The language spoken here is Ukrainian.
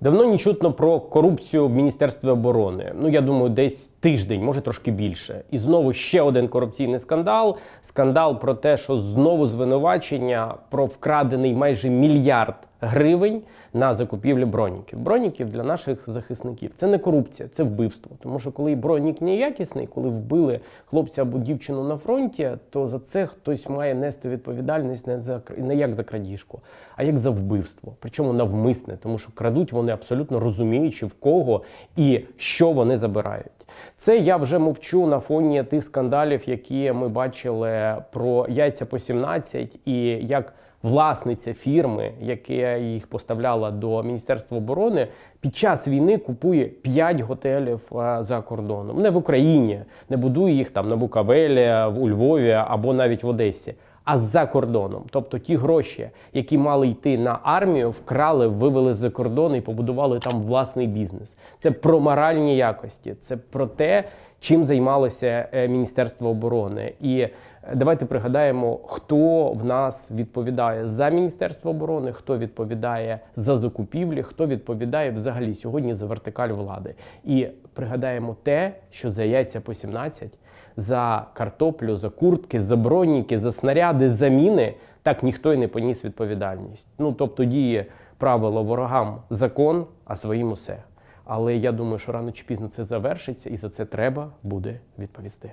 Давно не чутно про корупцію в Міністерстві оборони. Ну я думаю, десь тиждень, може трошки більше. І знову ще один корупційний скандал. Скандал про те, що знову звинувачення про вкрадений майже мільярд гривень на закупівлю броніків. Броніків для наших захисників це не корупція, це вбивство. Тому що коли бронік неякісний, коли вбили хлопця або дівчину на фронті, то за це хтось має нести відповідальність не за не як за крадіжку, а як за вбивство. Причому навмисне, тому що крадуть вони абсолютно розуміючи в кого і що вони забирають. Це я вже мовчу на фоні тих скандалів, які ми бачили про яйця по 17 і як власниця фірми, яка їх поставляла до Міністерства оборони, під час війни купує 5 готелів за кордоном. Не в Україні, не будує їх там на Букавелі, у Львові або навіть в Одесі. А за кордоном, тобто ті гроші, які мали йти на армію, вкрали, вивели за кордон і побудували там власний бізнес. Це про моральні якості, це про те, чим займалося е, Міністерство оборони. І е, давайте пригадаємо, хто в нас відповідає за Міністерство оборони, хто відповідає за закупівлі, хто відповідає взагалі сьогодні за вертикаль влади. І пригадаємо те, що за яйця по 17, за картоплю, за куртки, за броніки, за снаряди, за міни, так ніхто й не поніс відповідальність. Ну тобто діє правило ворогам закон, а своїм усе. Але я думаю, що рано чи пізно це завершиться, і за це треба буде відповісти.